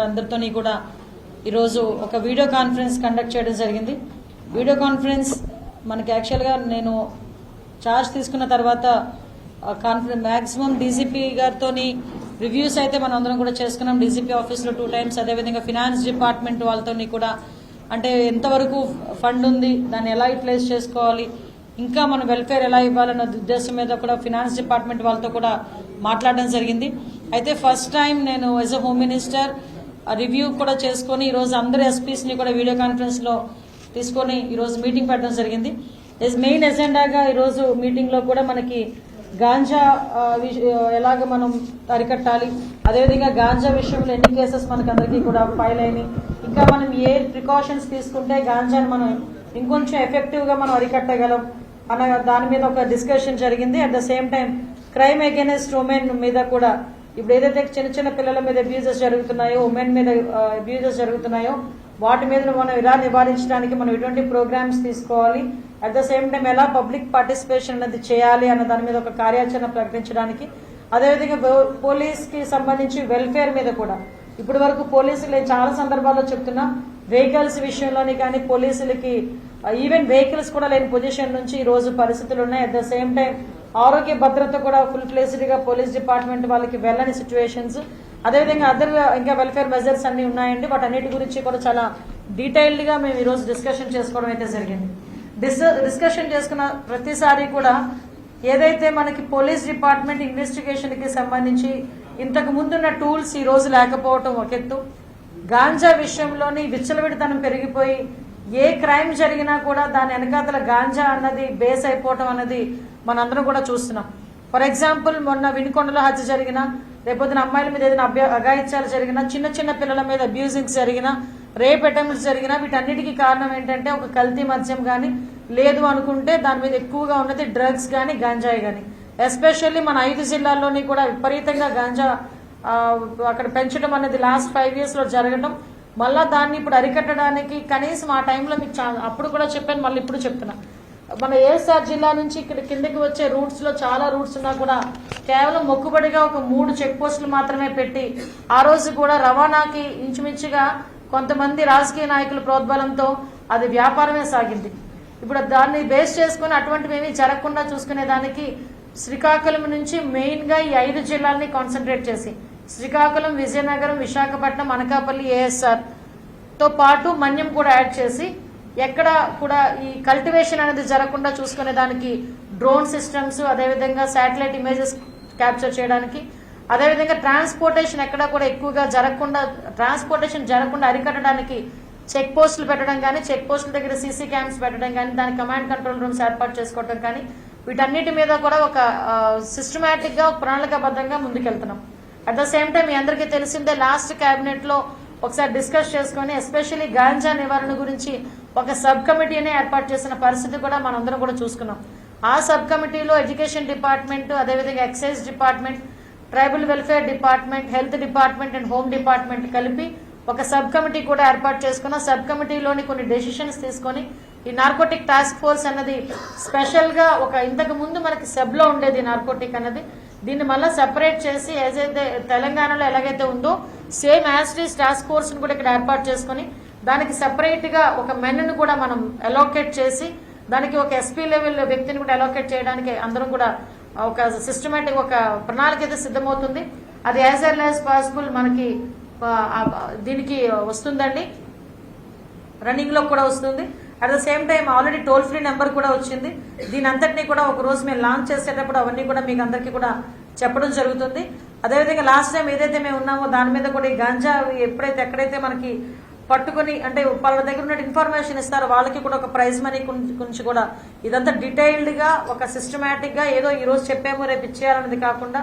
Department అందరితోని కూడా ఈరోజు ఒక వీడియో కాన్ఫరెన్స్ కండక్ట్ చేయడం జరిగింది. వీడియో కాన్ఫరెన్స్ మనకి యాక్చువల్గా నేను చార్జ్ తీసుకున్న తర్వాత కాన్ఫరెన్స్ మ్యాక్సిమం డీజీపీ గారితో రివ్యూస్ అయితే మనం అందరం కూడా చేసుకున్నాం. డీజీపీ ఆఫీస్లో టూ టైమ్స్ అదేవిధంగా ఫినాన్స్ డిపార్ట్మెంట్ వాళ్ళతో కూడా అంటే ఎంతవరకు ఫండ్ ఉంది దాన్ని ఎలా యూటిలైజ్ చేసుకోవాలి ఇంకా మన వెల్ఫేర్ ఎలా ఇవ్వాలన్న ఉద్దేశం మీద కూడా ఫినాన్స్ డిపార్ట్మెంట్ వాళ్ళతో కూడా మాట్లాడడం జరిగింది. అయితే ఫస్ట్ టైం నేను as a home minister review కూడా చేసుకొని ఈరోజు అందరు ఎస్పీస్ని కూడా వీడియో కాన్ఫరెన్స్లో తీసుకొని ఈరోజు మీటింగ్ పెట్టడం జరిగింది. ఇస్ మెయిన్ ఎజెండాగా ఈరోజు మీటింగ్లో కూడా మనకి గాంజా విష- ఎలాగ మనం అరికట్టాలి అదేవిధంగా గాంజా విషయంలో ఎన్ని కేసెస్ మనకి అందరికీ కూడా ఫైల్ అయినాయి. ఇంకా మనం ఏ ప్రికాషన్స్ తీసుకుంటే గాంజాని మనం ఇంకొంచెం ఎఫెక్టివ్గా మనం అరికట్టగలం అన్న దాని మీద ఒక డిస్కషన్ జరిగింది. At the same time crime against women మీద కూడా ఇప్పుడు ఏదైతే చిన్న చిన్న పిల్లల మీద అబ్యూజెస్ జరుగుతున్నాయో ఉమెన్ మీద అబ్యూజెస్ జరుగుతున్నాయో వాటి మీద మనం ఎలా నివారించడానికి మనం ఎటువంటి ప్రోగ్రామ్స్ తీసుకోవాలి? అట్ ద సేమ్ టైం ఎలా పబ్లిక్ పార్టిసిపేషన్ అనేది చేయాలి అన్న దాని మీద ఒక కార్యాచరణ ప్రకటించడానికి. అదేవిధంగా పోలీస్కి సంబంధించి వెల్ఫేర్ మీద కూడా. ఇప్పటి వరకు పోలీసులు చాలా సందర్భాల్లో చెప్తున్నా వెహికల్స్ విషయంలోని కానీ పోలీసులకి ఈవెన్ వెహికల్స్ కూడా లేని పొజిషన్ నుంచి ఈ రోజు పరిస్థితులు ఉన్నాయి. అట్ ద సేమ్ టైం ఆరోగ్య భద్రత కూడా ఫుల్ ఫ్లెజ్డ్గా పోలీస్ డిపార్ట్మెంట్ వాళ్ళకి వెళ్ళని సిచ్యువేషన్స్ అదేవిధంగా అదర్ ఇంకా వెల్ఫేర్ మెజర్స్ అన్ని ఉన్నాయండి. వాటన్నిటి గురించి కూడా చాలా డీటెయిల్డ్గా మేము ఈ రోజు డిస్కషన్ చేసుకోవడం అయితే జరిగింది. డిస్ డిస్కషన్ చేసుకున్న ప్రతిసారి కూడా ఏదైతే మనకి పోలీస్ డిపార్ట్మెంట్ ఇన్వెస్టిగేషన్కి సంబంధించి ఇంతకు ముందున్న టూల్స్ ఈ రోజు లేకపోవటం ఒక ఎత్తు. గాంజా విషయంలోని విచ్చలవిడితనం పెరిగిపోయి ఏ క్రైమ్ జరిగినా కూడా దాని వెనకాతల గాంజా అన్నది బేస్ అయిపోవటం అన్నది మనందరం కూడా చూస్తున్నాం. ఫర్ ఎగ్జాంపుల్ మొన్న వినుకొండలో హత్య జరిగిన రేపొద్దున అమ్మాయిల మీద ఏదైనా అభ్య అఘాయిత్యాలు జరిగినా చిన్న చిన్న పిల్లల మీద అబ్యూజింగ్స్ జరిగినా రేప్ అటెంప్ట్స్ జరిగినా వీటన్నిటికీ కారణం ఏంటంటే ఒక కల్తీ మద్యం కానీ లేదు అనుకుంటే దాని మీద ఎక్కువగా ఉన్నది డ్రగ్స్ కానీ గాంజాయి కానీ ఎస్పెషల్లీ మన ఐదు జిల్లాల్లోని కూడా విపరీతంగా గాంజా అక్కడ పెంచడం అనేది లాస్ట్ ఫైవ్ ఇయర్స్లో జరగడం మళ్ళా దాన్ని ఇప్పుడు అరికట్టడానికి కనీసం ఆ టైంలో మీకు చా- అప్పుడు కూడా చెప్పాను మళ్ళీ ఇప్పుడు చెప్తున్నా. మన ఏఎస్ఆర్ జిల్లా నుంచి ఇక్కడ కిందకి వచ్చే రూట్స్లో చాలా రూట్స్ ఉన్నా కూడా కేవలం మొక్కుబడిగా ఒక మూడు చెక్ పోస్టులు మాత్రమే పెట్టి ఆ రోజు కూడా రవాణాకి ఇంచుమించుగా కొంతమంది రాజకీయ నాయకుల ప్రోద్బలంతో అది వ్యాపారమే సాగింది. ఇప్పుడు దాన్ని బేస్ చేసుకుని అటువంటివి ఏమీ జరగకుండా చూసుకునే దానికి శ్రీకాకుళం నుంచి మెయిన్గా ఈ ఐదు జిల్లాల్ని కాన్సన్ట్రేట్ చేసి శ్రీకాకుళం విజయనగరం విశాఖపట్నం అనకాపల్లి ఏఎస్ఆర్తో పాటు మన్యం కూడా యాడ్ చేసి ఎక్కడ కూడా ఈ కల్టివేషన్ అనేది జరగకుండా చూసుకునే దానికి డ్రోన్ సిస్టమ్స్ అదేవిధంగా శాటిలైట్ ఇమేజెస్ క్యాప్చర్ చేయడానికి అదేవిధంగా ట్రాన్స్పోర్టేషన్ ఎక్కడ కూడా ఎక్కువగా జరగకుండా ట్రాన్స్పోర్టేషన్ జరగకుండా అరికట్టడానికి చెక్ పోస్టులు పెట్టడం కానీ చెక్ పోస్టుల దగ్గర సీసీ క్యామ్స్ పెట్టడం కానీ దాని కమాండ్ కంట్రోల్ రూమ్స్ ఏర్పాటు చేసుకోవడం కానీ వీటన్నిటి మీద కూడా ఒక సిస్టమేటిక్గా ఒక ప్రణాళికాబద్ధంగా ముందుకెళ్తున్నాం. అట్ ద సేమ్ టైం మీ అందరికీ తెలిసిందే లాస్ట్ కేబినెట్లో ఒకసారి డిస్కస్ చేసుకుని ఎస్పెషల్లీ గాంజా నివారణ గురించి ఒక సబ్ కమిటీనే ఏర్పాటు చేసిన పరిస్థితి కూడా మనందరం కూడా చూసుకున్నాం. ఆ సబ్ కమిటీలో ఎడ్యుకేషన్ డిపార్ట్మెంట్ అదేవిధంగా excise department tribal welfare department health department and home department కలిపి ఒక సబ్ కమిటీ కూడా ఏర్పాటు చేసుకున్న. సబ్ కమిటీలోని కొన్ని డెసిషన్స్ తీసుకొని ఈ నార్కోటిక్ టాస్క్ ఫోర్స్ అన్నది స్పెషల్గా ఒక ఇంతకు ముందు మనకి సెబ్లో ఉండేది నార్కోటిక్ అన్నది. దీన్ని మళ్ళీ సెపరేట్ చేసి ఏదైతే తెలంగాణలో ఎలాగైతే ఉందో సేమ్ యాస్టీస్ టాస్క్ ఫోర్స్ని కూడా ఇక్కడ ఏర్పాటు చేసుకొని దానికి సెపరేట్గా ఒక మెన్ను కూడా మనం అలోకేట్ చేసి దానికి ఒక ఎస్పీ లెవెల్ వ్యక్తిని కూడా అలోకేట్ చేయడానికి అందరం కూడా ఒక సిస్టమేటిక్ ఒక ప్రణాళిక అయితే సిద్ధమవుతుంది. అది యాజ్ ఎల్ యాజ్ పాసిబుల్ మనకి దీనికి వస్తుందండి. రన్నింగ్లో కూడా వస్తుంది. At the same time already toll free number కూడా వచ్చింది. దీని అంతటినీ కూడా ఒక రోజు మేము లాంచ్ చేసేటప్పుడు అవన్నీ కూడా మీకు అందరికీ కూడా చెప్పడం జరుగుతుంది. అదేవిధంగా లాస్ట్ టైం ఏదైతే మేము ఉన్నామో దాని మీద కూడా ఈ గంజా ఎప్పుడైతే ఎక్కడైతే మనకి పట్టుకుని అంటే వాళ్ళ దగ్గర ఉన్న ఇన్ఫర్మేషన్ ఇస్తారో వాళ్ళకి కూడా ఒక ప్రైజ్ మనీ గురించి కూడా ఇదంతా డీటెయిల్డ్గా ఒక సిస్టమేటిక్గా ఏదో ఈ రోజు చెప్పాము రేపు ఇచ్చేయాలనేది కాకుండా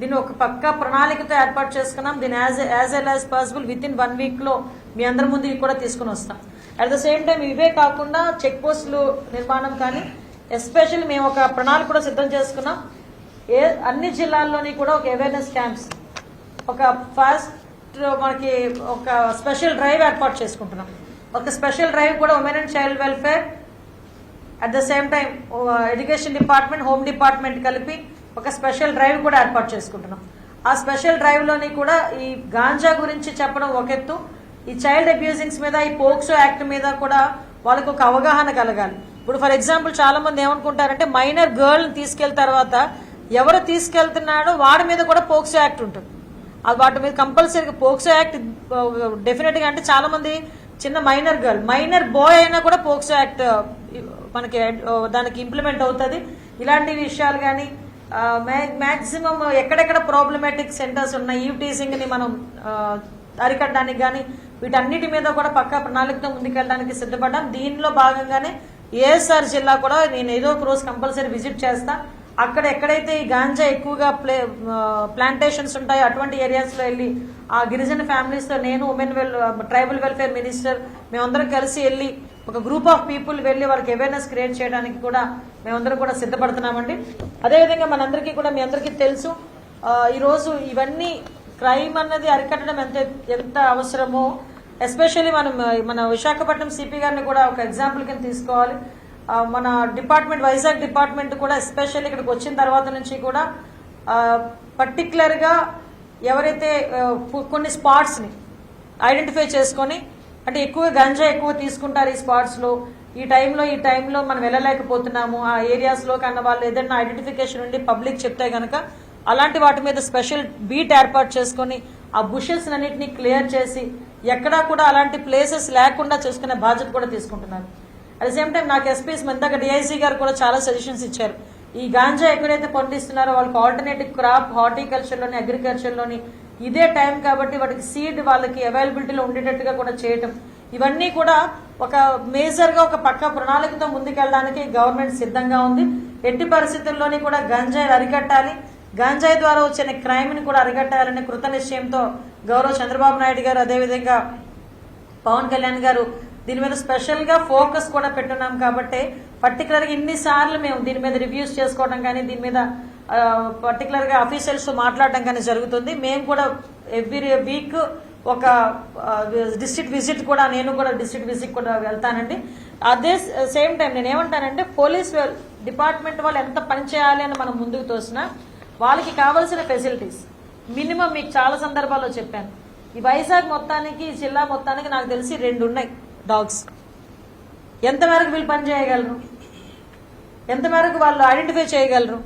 దీన్ని ఒక పక్క ప్రణాళికతో ఏర్పాటు చేసుకున్నాం. దీన్ని as as well as possible within one వీక్లో మీ అందరి ముందు కూడా తీసుకుని వస్తాం. అట్ ద సేమ్ టైం ఇవే కాకుండా చెక్ పోస్టులు నిర్మాణం కానీ ఎస్పెషల్ మేము ఒక ప్రణాళిక కూడా సిద్ధం చేసుకున్నాం. ఏ అన్ని జిల్లాల్లోని కూడా ఒక అవేర్నెస్ క్యాంప్స్ ఒక ఫాస్ట్ మనకి ఒక స్పెషల్ డ్రైవ్ ఏర్పాటు చేసుకుంటున్నాం. ఒక స్పెషల్ డ్రైవ్ కూడా women and child welfare at the same time education department home department కలిపి ఒక స్పెషల్ డ్రైవ్ కూడా ఏర్పాటు చేసుకుంటున్నాం. ఆ స్పెషల్ డ్రైవ్లోని కూడా ఈ గాంజా గురించి చెప్పడం ఒక ఎత్తు. ఈ చైల్డ్ అబ్యూజింగ్స్ మీద ఈ పోక్సో యాక్ట్ మీద కూడా వాళ్ళకు ఒక అవగాహన కలగాలి. ఇప్పుడు ఫర్ ఎగ్జాంపుల్ చాలా మంది ఏమనుకుంటారంటే మైనర్ గర్ల్ తీసుకెళ్ళిన తర్వాత ఎవరు తీసుకెళ్తున్నాడో వాడి మీద కూడా పోక్సో యాక్ట్ ఉంటుంది. అది వాటి మీద కంపల్సరీగా పోక్సో యాక్ట్ డెఫినెట్గా అంటే చాలా మంది చిన్న మైనర్ గర్ల్ మైనర్ బాయ్ అయినా కూడా పోక్సో యాక్ట్ మనకి దానికి ఇంప్లిమెంట్ అవుతుంది. ఇలాంటి విషయాలు కానీ మ్యాక్సిమం ఎక్కడెక్కడ ప్రాబ్లమాటిక్ సెంటర్స్ ఉన్నాయి ఈవ్ టీసింగ్ని మనం అరికట్టడానికి కానీ వీటన్నిటి మీద కూడా పక్కా ప్రణాళికతో ముందుకెళ్ళడానికి సిద్ధపడ్డాం. దీనిలో భాగంగానే ఏఎస్ఆర్ జిల్లా కూడా నేను ఏదో ఒక రోజు కంపల్సరీ విజిట్ చేస్తా. అక్కడ ఎక్కడైతే ఈ గాంజా ఎక్కువగా ప్లే ప్లాంటేషన్స్ ఉంటాయో అటువంటి ఏరియాస్లో వెళ్ళి ఆ గిరిజన ఫ్యామిలీస్తో నేను women well tribal welfare minister మేమందరం కలిసి వెళ్ళి ఒక గ్రూప్ ఆఫ్ పీపుల్ వెళ్ళి వాళ్ళకి అవేర్నెస్ క్రియేట్ చేయడానికి కూడా మేమందరం కూడా సిద్ధపడుతున్నామండి. అదేవిధంగా మనందరికీ కూడా మీ అందరికీ తెలుసు ఈరోజు ఇవన్నీ క్రైమ్ అన్నది అరికట్టడం ఎంత ఎంత అవసరమో ఎస్పెషల్లీ మనం మన విశాఖపట్నం సిపి గారిని కూడా ఒక ఎగ్జాంపుల్ కింద తీసుకోవాలి. మన డిపార్ట్మెంట్ వైజాగ్ డిపార్ట్మెంట్ కూడా ఎస్పెషల్లీ ఇక్కడికి వచ్చిన తర్వాత నుంచి కూడా పర్టిక్యులర్గా ఎవరైతే కొన్ని స్పాట్స్ని ఐడెంటిఫై చేసుకొని అంటే ఎక్కువ గంజా ఎక్కువ తీసుకుంటారు ఈ స్పాట్స్లో. ఈ టైంలో ఈ టైంలో మనం వెళ్ళలేకపోతున్నాము. ఆ ఏరియాస్లో కన్నా వాళ్ళు ఏదైనా ఐడెంటిఫికేషన్ ఉండి పబ్లిక్ చెప్తే గనక అలాంటి వాటి మీద స్పెషల్ బీట్ ఏర్పాటు చేసుకొని ఆ బుషెస్ అన్నిటిని క్లియర్ చేసి ఎక్కడా కూడా అలాంటి ప్లేసెస్ లేకుండా చేసుకునే బాధ్యత కూడా తీసుకుంటున్నారు. అట్ ద సేమ్ టైం నాకు ఎస్పీస్ ఇందాక డిఐసీ గారు కూడా చాలా సజెషన్స్ ఇచ్చారు. ఈ గాంజా ఎక్కడైతే పండిస్తున్నారో వాళ్ళకి ఆల్టర్నేటివ్ క్రాప్ హార్టికల్చర్లోని అగ్రికల్చర్లోని ఇదే టైం కాబట్టి వాటికి సీడ్ వాళ్ళకి అవైలబిలిటీలో ఉండేటట్టుగా కూడా చేయటం. ఇవన్నీ కూడా ఒక మేజర్గా ఒక పక్క ప్రణాళికతో ముందుకెళ్ళడానికి గవర్నమెంట్ సిద్ధంగా ఉంది. ఎట్టి పరిస్థితుల్లోని కూడా గంజాయి అరికట్టాలి. గంజాయి ద్వారా వచ్చిన క్రైమ్ని కూడా అరికట్టాలనే కృత నిశ్చయంతో గౌరవ చంద్రబాబు నాయుడు గారు అదేవిధంగా పవన్ కళ్యాణ్ గారు దీని మీద స్పెషల్గా ఫోకస్ కూడా పెట్టున్నాం కాబట్టి పర్టికులర్గా ఇన్ని సార్లు మేము దీని మీద రివ్యూస్ చేసుకోవడం కానీ దీని మీద పర్టికులర్గా అఫీషియల్స్తో మాట్లాడడం కానీ జరుగుతుంది. మేము కూడా ఎవ్రీ వీక్ ఒక డిస్ట్రిక్ట్ విజిట్ కూడా నేను కూడా డిస్ట్రిక్ట్ విజిట్ కూడా వెళ్తానండి. అదే సేమ్ టైం నేను ఏమంటానంటే పోలీస్ డిపార్ట్మెంట్ వాళ్ళు ఎంత పని చేయాలి అని మనం ముందుకు తోసినా వాళ్ళకి కావాల్సిన ఫెసిలిటీస్ మినిమం మీకు చాలా సందర్భాల్లో చెప్పాను. ఈ వైజాగ్ మొత్తానికి ఈ జిల్లా మొత్తానికి నాకు తెలిసి రెండు ఉన్నాయి డాగ్స్ ఎంతవరకు వీళ్ళు పని చేయగలరు? ఎంతవరకు వాళ్ళు ఐడెంటిఫై చేయగలరు?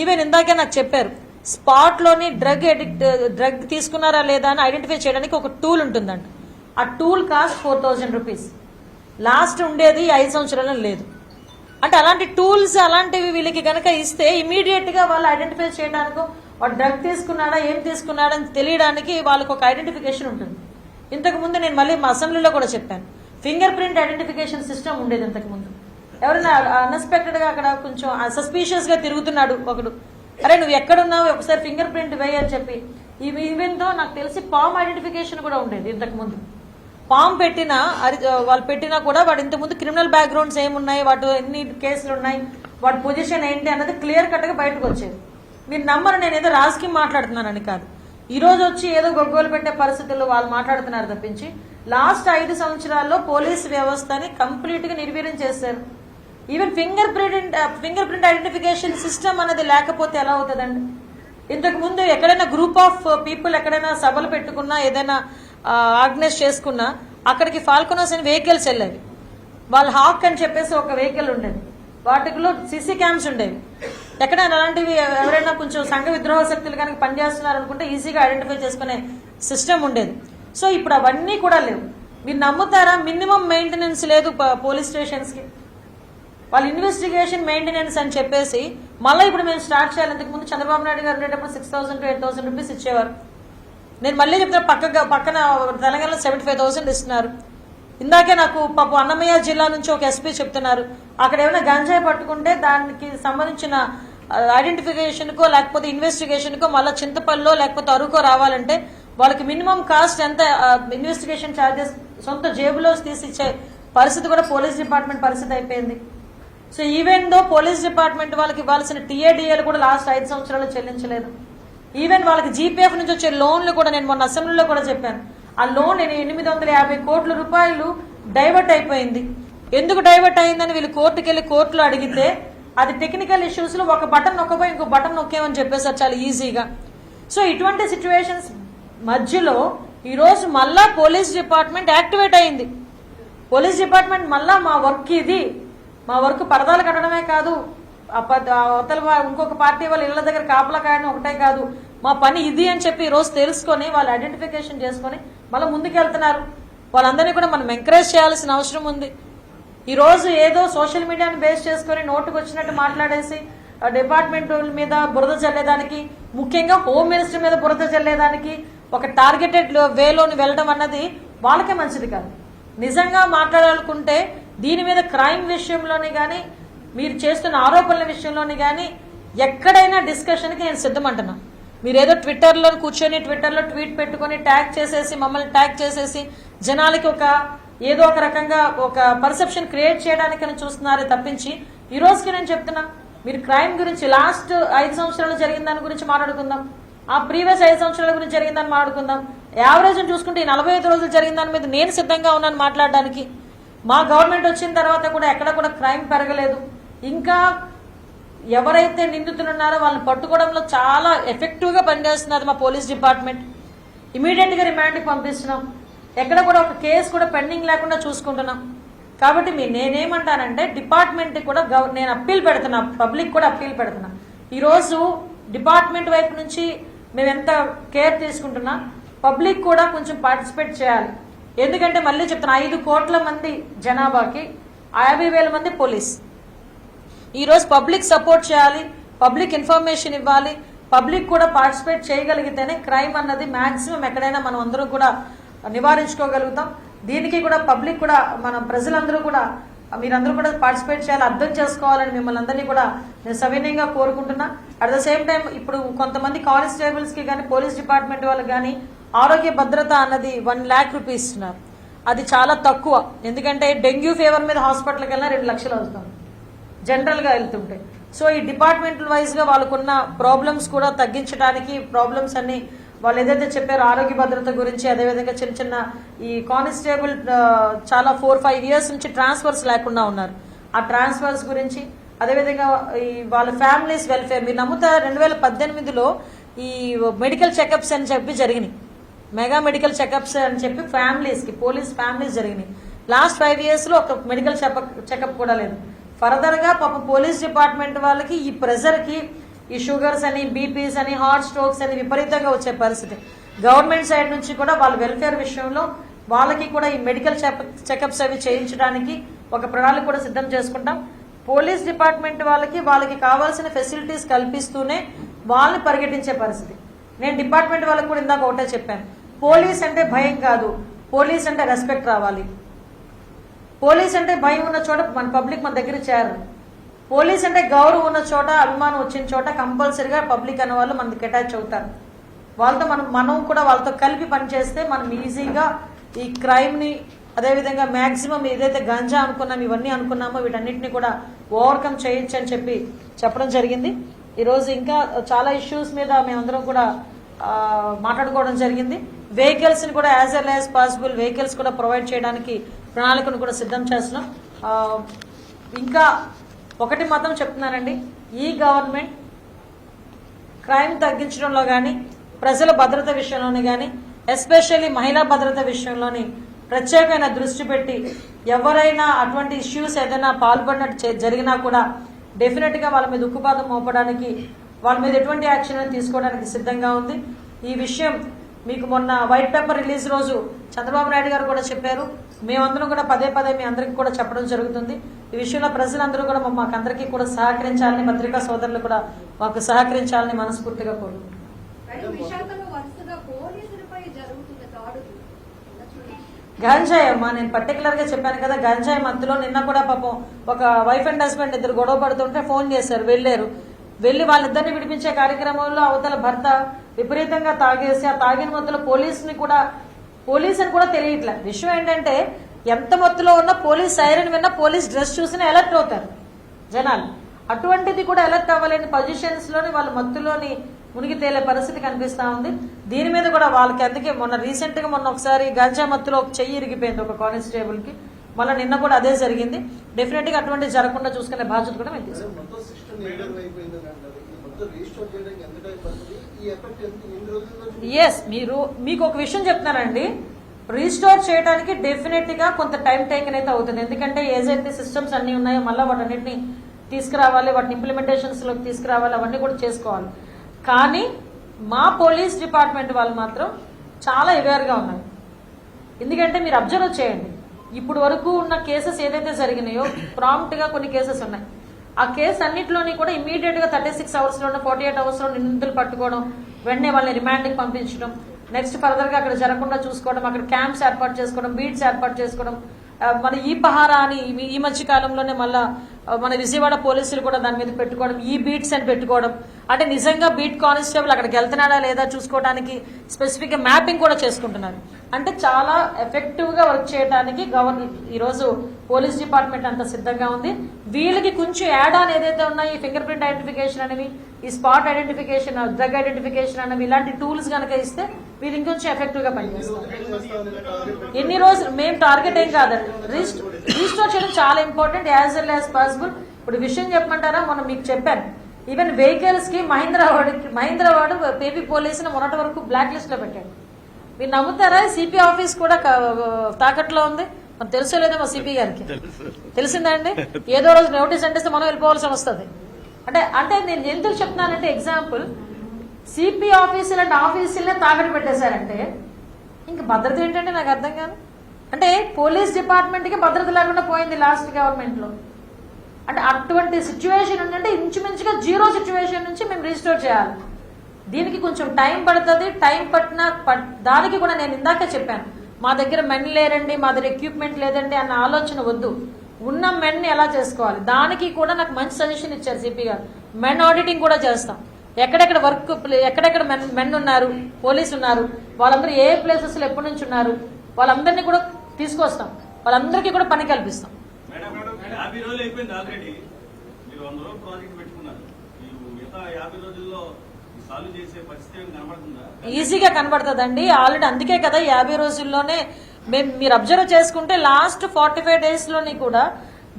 ఈవెన్ ఇందాకే నాకు చెప్పారు స్పాట్లోని డ్రగ్ ఎడిక్ట్ డ్రగ్ తీసుకున్నారా లేదా అని ఐడెంటిఫై చేయడానికి ఒక టూల్ ఉంటుందంట. ఆ tool cost four thousand rupees last ఉండేది ఐదు సంవత్సరాలు లేదు. అంటే అలాంటి టూల్స్ అలాంటివి వీళ్ళకి కనుక ఇస్తే ఇమీడియట్గా వాళ్ళు ఐడెంటిఫై చేయడానికి వాడు డ్రగ్ తీసుకున్నాడా ఏం తీసుకున్నాడా అని తెలియడానికి వాళ్ళకి ఒక ఐడెంటిఫికేషన్ ఉంటుంది. ఇంతకు ముందు నేను మళ్ళీ మా అసెంబ్లీలో కూడా చెప్పాను. ఫింగర్ ప్రింట్ ఐడెంటిఫికేషన్ సిస్టమ్ ఉండేది ఇంతకు ముందు. ఎవరైనా అన్ఎక్స్పెక్టెడ్గా అక్కడ కొంచెం సస్పీషియస్గా తిరుగుతున్నాడు ఒకడు. అరే నువ్వు ఎక్కడున్నావు? ఒకసారి ఫింగర్ ప్రింట్ వేయ అని చెప్పి. ఇవి ఈవెన్ నాకు తెలిసి పామ్ ఐడెంటిఫికేషన్ కూడా ఉండేది ఇంతకుముందు పామ్ పెట్టినా అది వాళ్ళు పెట్టినా కూడా వాడు ఇంత ముందు క్రిమినల్ బ్యాక్గ్రౌండ్స్ ఏమున్నాయి? వాడు ఎన్ని కేసులు ఉన్నాయి? వాటి పొజిషన్ ఏంటి అన్నది క్లియర్ కట్గా బయటకు వచ్చేది. మీరు నమ్మరు నేను ఏదో రాజకీయం మాట్లాడుతున్నానని కాదు. ఈ రోజు వచ్చి ఏదో గొగ్గోలు పెట్టే పరిస్థితుల్లో వాళ్ళు మాట్లాడుతున్నారు తప్పించి లాస్ట్ ఐదు సంవత్సరాల్లో పోలీస్ వ్యవస్థని కంప్లీట్గా నిర్వీర్యం చేశారు. Even fingerprint fingerprint identification system అనేది లేకపోతే ఎలా అవుతుందండి? ఇంతకు ముందు ఎక్కడైనా గ్రూప్ ఆఫ్ పీపుల్ ఎక్కడైనా సభలు పెట్టుకున్నా ఏదైనా uh, ఆర్గనైజ్ చేసుకున్నా అక్కడికి ఫాల్కొనోస్ అని వెహికల్స్ వెళ్ళేవి. వాళ్ళ హాక్ అని చెప్పేసి ఒక వెహికల్ ఉండేది. వాటిలో సీసీ క్యామ్స్ ఉండేవి. ఎక్కడైనా అలాంటివి ఎవరైనా కొంచెం సంఘ విద్రోహ శక్తులు కనుక పనిచేస్తున్నారు అనుకుంటే ఈజీగా ఐడెంటిఫై చేసుకునే సిస్టమ్ ఉండేది. సో ఇప్పుడు అవన్నీ కూడా లేవు. మీరు నమ్ముతారా? మినిమం మెయింటెనెన్స్ లేదు పోలీస్ స్టేషన్స్కి వాళ్ళు ఇన్వెస్టిగేషన్ మెయింటెనెన్స్ అని చెప్పేసి మళ్ళీ ఇప్పుడు మేము స్టార్ట్ చేయాలి. ఇంతకు ముందు చంద్రబాబు నాయుడు గారు ఉండేటప్పుడు six thousand to eight thousand rupees ఇచ్చేవారు. నేను మళ్ళీ చెప్తాను పక్క పక్కన తెలంగాణలో సెవెంటీ ఫైవ్ థౌసండ్ ఇస్తున్నారు. ఇందాకే నాకు పాపం అన్నమయ్య జిల్లా నుంచి ఒక ఎస్పీ చెప్తున్నారు. అక్కడ ఏమైనా గంజాయి పట్టుకుంటే దానికి సంబంధించిన ఐడెంటిఫికేషన్కో లేకపోతే ఇన్వెస్టిగేషన్కో మళ్ళీ చింతపల్లిలో లేకపోతే అరుకో రావాలంటే వాళ్ళకి మినిమం కాస్ట్ ఎంత ఇన్వెస్టిగేషన్ ఛార్జెస్ సొంత జేబులో తీసి ఇచ్చే పరిస్థితి కూడా పోలీస్ డిపార్ట్మెంట్ పరిస్థితి అయిపోయింది. So even though police department వాళ్ళకి ఇవ్వాల్సిన టీఏడిఏలు కూడా లాస్ట్ ఐదు సంవత్సరాలు చెల్లించలేదు. ఈవెన్ వాళ్ళకి జీపీఎఫ్ నుంచి వచ్చే లోన్లు కూడా నేను మొన్న అసెంబ్లీలో కూడా చెప్పాను. ఆ లోన్ ఎనిమిది వందల యాభై కోట్ల రూపాయలు డైవర్ట్ అయిపోయింది. ఎందుకు డైవర్ట్ అయిందని వీళ్ళు కోర్టుకి వెళ్ళి కోర్టులో అడిగితే అది టెక్నికల్ ఇష్యూస్లో ఒక బటన్ నొక్కబోయి ఇంకో బటన్ నొక్కేమని చెప్పేసారు చాలా ఈజీగా సో ఇటువంటి సిచ్యువేషన్స్ మధ్యలో ఈరోజు మళ్ళా పోలీస్ డిపార్ట్మెంట్ యాక్టివేట్ అయింది. పోలీస్ డిపార్ట్మెంట్ మళ్ళా మా వర్క్ ఇది మా వర్క్ పరదాలు కట్టడమే కాదు. అవతల ఇంకొక పార్టీ వాళ్ళ ఇళ్ళ దగ్గర కాపలా కాయడం ఒకటే కాదు. మా పని ఇది అని చెప్పి ఈరోజు రోజు తెలుసుకొని వాళ్ళు ఐడెంటిఫికేషన్ చేసుకొని మళ్ళీ ముందుకెళ్తున్నారు. వాళ్ళందరినీ కూడా మనం ఎంకరేజ్ చేయాల్సిన అవసరం ఉంది. ఈ రోజు ఏదో సోషల్ మీడియాని బేస్ చేసుకొని నోటుకు వచ్చినట్టు మాట్లాడేసి డిపార్ట్మెంట్ మీద బురద చల్లేదానికి ముఖ్యంగా హోమ్ మినిస్టర్ మీద బురద చల్లేదానికి ఒక టార్గెటెడ్ వేలోని వెళ్ళడం అన్నది వాళ్ళకే మంచిది కాదు. నిజంగా మాట్లాడాలనుకుంటే దీని మీద క్రైమ్ విషయంలోని కానీ మీరు చేస్తున్న ఆరోపణల విషయంలోని కానీ ఎక్కడైనా డిస్కషన్కి నేను సిద్ధమంటున్నా. మీరు ఏదో ట్విట్టర్లో కూర్చొని ట్విట్టర్లో ట్వీట్ పెట్టుకొని ట్యాగ్ చేసేసి మమ్మల్ని ట్యాగ్ చేసేసి జనాలకి ఒక ఏదో ఒక రకంగా ఒక పర్సెప్షన్ క్రియేట్ చేయడానికి చూస్తున్నారే తప్పించి ఈ రోజుకి నేను చెప్తున్నా మీరు క్రైమ్ గురించి లాస్ట్ ఐదు సంవత్సరాలు జరిగిన దాని గురించి మాట్లాడుకుందాం. ఆ ప్రీవియస్ ఐదు సంవత్సరాల గురించి జరిగిన దాన్ని మాట్లాడుకుందాం. యావరేజ్ చూసుకుంటే ఈ నలభై ఐదు రోజులు జరిగిన దాని మీద నేను సిద్ధంగా ఉన్నాను మాట్లాడడానికి. మా గవర్నమెంట్ వచ్చిన తర్వాత కూడా ఎక్కడ కూడా క్రైమ్ పెరగలేదు. ఇంకా ఎవరైతే నిందితులు ఉన్నారో వాళ్ళని పట్టుకోవడంలో చాలా ఎఫెక్టివ్గా పనిచేస్తున్నారు మా పోలీస్ డిపార్ట్మెంట్. ఇమీడియట్గా రిమాండ్కి పంపిస్తున్నాం. ఎక్కడ కూడా ఒక కేసు కూడా పెండింగ్ లేకుండా చూసుకుంటున్నాం. కాబట్టి మీ నేనేమంటానంటే డిపార్ట్మెంట్ కూడా నేను అప్పీల్ పెడుతున్నా పబ్లిక్ కూడా అప్పీల్ పెడుతున్నా. ఈరోజు డిపార్ట్మెంట్ వైపు నుంచి మేము ఎంత కేర్ తీసుకుంటున్నా పబ్లిక్ కూడా కొంచెం పార్టిసిపేట్ చేయాలి. ఎందుకంటే మళ్ళీ చెప్తున్నా ఐదు కోట్ల మంది జనాభాకి యాభై వేల మంది పోలీస్. ఈరోజు పబ్లిక్ సపోర్ట్ చేయాలి పబ్లిక్ ఇన్ఫర్మేషన్ ఇవ్వాలి పబ్లిక్ కూడా పార్టిసిపేట్ చేయగలిగితేనే క్రైమ్ అన్నది మాక్సిమం ఎక్కడైనా మనం అందరం కూడా నివారించుకోగలుగుతాం. దీనికి కూడా పబ్లిక్ కూడా మన ప్రజలందరూ కూడా మీరందరూ కూడా పార్టిసిపేట్ చేయాలి అర్థం చేసుకోవాలని మిమ్మల్ని అందరినీ కూడా నేను సవినయంగా కోరుకుంటున్నా. అట్ ద సేమ్ టైం ఇప్పుడు కొంతమంది కానిస్టేబుల్స్కి కానీ పోలీస్ డిపార్ట్మెంట్ వాళ్ళకి కానీ ఆరోగ్య భద్రత అన్నది వన్ ల్యాక్ రూపీస్ ఇస్తున్నారు అది చాలా తక్కువ. ఎందుకంటే డెంగ్యూ ఫీవర్ మీద హాస్పిటల్కి వెళ్ళినా రెండు లక్షలు అవుతుంది జనరల్గా వెళ్తుంటే. సో ఈ డిపార్ట్మెంటల్ వైజ్గా వాళ్ళకున్న ప్రాబ్లమ్స్ కూడా తగ్గించడానికి ప్రాబ్లమ్స్ అన్ని వాళ్ళు ఏదైతే చెప్పారో ఆరోగ్య భద్రత గురించి అదేవిధంగా చిన్న చిన్న ఈ కానిస్టేబుల్ చాలా ఫోర్ ఫైవ్ ఇయర్స్ నుంచి ట్రాన్స్ఫర్స్ లేకుండా ఉన్నారు. ఆ ట్రాన్స్ఫర్స్ గురించి అదేవిధంగా ఈ వాళ్ళ ఫ్యామిలీస్ వెల్ఫేర్ మీరు నమ్ముతారు? రెండు వేల పద్దెనిమిదిలో ఈ మెడికల్ చెకప్స్ అని చెప్పి జరిగినాయి. మెగా మెడికల్ చెకప్స్ అని చెప్పి ఫ్యామిలీస్కి పోలీస్ ఫ్యామిలీస్ జరిగినాయి. లాస్ట్ ఫైవ్ ఇయర్స్లో ఒక మెడికల్ చెకప్ కూడా లేదు. ఫర్దర్గా పాప పోలీస్ డిపార్ట్మెంట్ వాళ్ళకి ఈ ప్రెజర్కి ఈ షుగర్స్ అని బీపీస్ అని హార్ట్ స్ట్రోక్స్ అని విపరీతంగా వచ్చే పరిస్థితి. గవర్నమెంట్ సైడ్ నుంచి కూడా వాళ్ళ వెల్ఫేర్ విషయంలో వాళ్ళకి కూడా ఈ మెడికల్ చెకప్స్ అవి చేయించడానికి ఒక ప్రణాళిక కూడా సిద్ధం చేసుకుంటాం. పోలీస్ డిపార్ట్మెంట్ వాళ్ళకి వాళ్ళకి కావాల్సిన ఫెసిలిటీస్ కల్పిస్తూనే వాళ్ళని పరిగెట్టించే పరిస్థితి. నేను డిపార్ట్మెంట్ వాళ్ళకి కూడా ఇందాక ఒకటే చెప్పాను. పోలీస్ అంటే భయం కాదు. పోలీస్ అంటే రెస్పెక్ట్ రావాలి. పోలీస్ అంటే భయం ఉన్న చోట మన పబ్లిక్ మన దగ్గర చేరరు. పోలీస్ అంటే గౌరవం ఉన్న చోట అభిమానం వచ్చిన చోట కంపల్సరిగా పబ్లిక్ అనే వాళ్ళు మనకి అటాచ్ అవుతారు. వాళ్ళతో మనం మనం కూడా వాళ్ళతో కలిపి పనిచేస్తే మనం ఈజీగా ఈ క్రైమ్ని అదేవిధంగా మ్యాక్సిమం ఏదైతే గంజా అనుకున్నాం ఇవన్నీ అనుకున్నామో వీటన్నిటిని కూడా ఓవర్కమ్ చేయొచ్చు అని చెప్పి చెప్పడం జరిగింది. ఈరోజు ఇంకా చాలా ఇష్యూస్ మీద మేమందరం కూడా మాట్లాడుకోవడం జరిగింది. వెహికల్స్ని కూడా as well as possible vehicles కూడా ప్రొవైడ్ చేయడానికి ప్రణాళికను కూడా సిద్ధం చేస్తున్నాం. ఇంకా ఒకటి మాత్రం చెప్తున్నానండి. ఈ గవర్నమెంట్ క్రైమ్ తగ్గించడంలో కానీ ప్రజల భద్రత విషయంలోని కానీ ఎస్పెషల్లీ మహిళా భద్రత విషయంలోని ప్రత్యేకమైన దృష్టి పెట్టి ఎవరైనా అటువంటి ఇష్యూస్ ఏదైనా పాల్పడినట్టు జరిగినా కూడా డెఫినెట్గా వాళ్ళ మీద ఉక్కుపాదం మోపడానికి వాళ్ళ మీద ఎటువంటి యాక్షన్ తీసుకోవడానికి సిద్ధంగా ఉంది. ఈ విషయం మీకు మొన్న వైట్ పేపర్ రిలీజ్ రోజు చంద్రబాబు నాయుడు గారు కూడా చెప్పారు. మేమందరం కూడా పదే పదే మీ అందరికీ కూడా చెప్పడం జరుగుతుంది. ఈ విషయంలో ప్రజలందరూ కూడా మాకు అందరికీ కూడా సహకరించాలని పత్రికా సోదరులు కూడా మాకు సహకరించాలని మనస్ఫూర్తిగా చూడాలి? గంజాయి అమ్మా నేను పర్టికులర్గా చెప్పాను కదా గంజాయి మత్తులో నిన్న కూడా పాపం ఒక వైఫ్ అండ్ హస్బెండ్ ఇద్దరు గొడవ పడుతుంటే ఫోన్ చేశారు వెళ్ళారు. వెళ్ళి వాళ్ళిద్దరిని విడిపించే కార్యక్రమంలో అవతల భర్త విపరీతంగా తాగేసి ఆ తాగిన మొత్తంలో పోలీసుని కూడా పోలీస్ అని కూడా తెలియట్లే. విషయం ఏంటంటే ఎంత మత్తులో ఉన్నా పోలీస్ సైరన్ విన్నా పోలీస్ డ్రెస్ చూసినా అలర్ట్ అవుతారు జనాలు. అటువంటిది కూడా అలర్ట్ అవ్వలేని పొజిషన్స్లోని వాళ్ళ మత్తులోని మునిగి తేలే పరిస్థితి కనిపిస్తా ఉంది. దీని మీద కూడా వాళ్ళకి అందుకే మొన్న రీసెంట్గా మొన్న ఒకసారి గంజా మత్తులో ఒక చెయ్యి ఇరిగిపోయింది ఒక కానిస్టేబుల్కి. మళ్ళీ నిన్న కూడా అదే జరిగింది. డెఫినెట్గా అటువంటి జరగకుండా చూసుకునే బాధ్యత కూడా మేము ఎస్ మీరు మీకు ఒక విషయం చెప్తున్నానండి. రీస్టోర్ చేయడానికి డెఫినెట్గా కొంత టైం టేకన్ అయితే అవుతుంది. ఎందుకంటే ఏదైతే సిస్టమ్స్ అన్ని ఉన్నాయో మళ్ళీ వాటన్నిటిని తీసుకురావాలి వాటిని ఇంప్లిమెంటేషన్స్లోకి తీసుకురావాలి అవన్నీ కూడా చేసుకోవాలి. కానీ మా పోలీస్ డిపార్ట్మెంట్ వాళ్ళు మాత్రం చాలా అవేర్గా ఉన్నారు. ఎందుకంటే మీరు అబ్జర్వ్ చేయండి. ఇప్పుడు వరకు ఉన్న కేసెస్ ఏదైతే జరిగినాయో ప్రాంప్ట్గా కొన్ని కేసెస్ ఉన్నాయి. ఆ కేసు అన్నింటిలోని కూడా ఇమీడియట్గా థర్టీ సిక్స్ అవర్స్లోనే ఫార్టీ ఎయిట్ అవర్స్లో నిందితులు పట్టుకోవడం వెంటనే వాళ్ళని రిమాండ్ పంపించడం నెక్స్ట్ ఫర్దర్గా అక్కడ జరగకుండా చూసుకోవడం అక్కడ క్యాంప్స్ ఏర్పాటు చేసుకోవడం బీట్స్ ఏర్పాటు చేసుకోవడం మన ఈ పహారా అని ఈ- మధ్య కాలంలోనే మళ్ళా మన విజయవాడ పోలీసులు కూడా దాని మీద పెట్టుకోవడం ఈ బీట్స్ అని పెట్టుకోవడం. అంటే నిజంగా బీట్ కానిస్టేబుల్ అక్కడికి వెళ్తున్నాడా లేదా చూసుకోవడానికి స్పెసిఫిక్గా మ్యాపింగ్ కూడా చేసుకుంటున్నారు. అంటే చాలా ఎఫెక్టివ్గా వర్క్ చేయడానికి గవర్న ఈరోజు పోలీస్ డిపార్ట్మెంట్ అంత సిద్ధంగా ఉంది. వీళ్ళకి కొంచెం యాడ్ ఆన్ ఏదైతే ఉన్నాయో ఈ ఫింగర్ ప్రింట్ ఐడెంటిఫికేషన్ అనేవి ఈ స్పాట్ ఐడెంటిఫికేషన్ డ్రగ్ ఐడెంటిఫికేషన్ అనేవి ఇలాంటి టూల్స్ కనుక ఇస్తే వీళ్ళు ఇంకొంచెం ఎఫెక్టివ్గా పనిచేస్తారు. ఎన్ని రోజులు మేము టార్గెట్ ఏం కాదండి. రిజిస్ట్ రిజిస్టర్ చేయడం చాలా important as well as possible ఇప్పుడు విషయం చెప్పమంటారా? మొన్న మీకు చెప్పాను. ఈవెన్ వెహికల్స్కి మహీంద్రా వాడికి మహీంద్రా వాడు పేపీ పోలీసుని మొన్నటి వరకు బ్లాక్ లిస్ట్లో పెట్టాడు. మీరు నమ్ముతారా? సిపి ఆఫీస్ కూడా తాకట్లో ఉంది. మనకు తెలుసో లేదో మా సిపి గారికి. తెలిసిందండి ఏదో రోజు నోటీస్ అంటేస్తే మనం వెళ్ళిపోవాల్సి వస్తుంది. అంటే అంటే నేను ఎందుకు చెప్తున్నానంటే ఎగ్జాంపుల్ సిపి ఆఫీసులు లాంటి ఆఫీసులనే తాకట్టు పెట్టేశారంటే ఇంక భద్రత ఏంటంటే నాకు అర్థం కాదు. అంటే పోలీస్ డిపార్ట్మెంట్కి భద్రత లేకుండా పోయింది లాస్ట్ గవర్నమెంట్లో. అంటే అటువంటి సిచ్యువేషన్ ఉందంటే ఇంచుమించుగా జీరో సిచ్యువేషన్ నుంచి మేము రిజిస్టర్ చేయాలి. దీనికి కొంచెం టైం పడుతుంది. టైం పట్టిన పట్- దానికి కూడా నేను ఇందాక చెప్పాను. మా దగ్గర మెన్ లేరండి మా దగ్గర ఎక్విప్మెంట్ లేదండి అన్న ఆలోచన వద్దు. ఉన్న మెన్ని ఎలా చేసుకోవాలి? దానికి కూడా నాకు మంచి సజెషన్ ఇచ్చారు సిపి గారు. మెన్ ఆడిటింగ్ కూడా చేస్తాం. ఎక్కడెక్కడ వర్క్ ఎక్కడెక్కడ మెన్ మెన్ ఉన్నారు పోలీస్ ఉన్నారు వాళ్ళందరూ ఏ ప్లేసెస్లో ఎప్పటి నుంచి ఉన్నారు వాళ్ళందరినీ కూడా తీసుకొస్తాం. వాళ్ళందరికీ కూడా పని కల్పిస్తాం. ఈజీగా కనబడుతుందండి. ఆల్రెడీ అందుకే కదా యాభై రోజుల్లోనే మేము మీరు అబ్జర్వ్ చేసుకుంటే లాస్ట్ ఫార్టీ ఫైవ్ డేస్లోని కూడా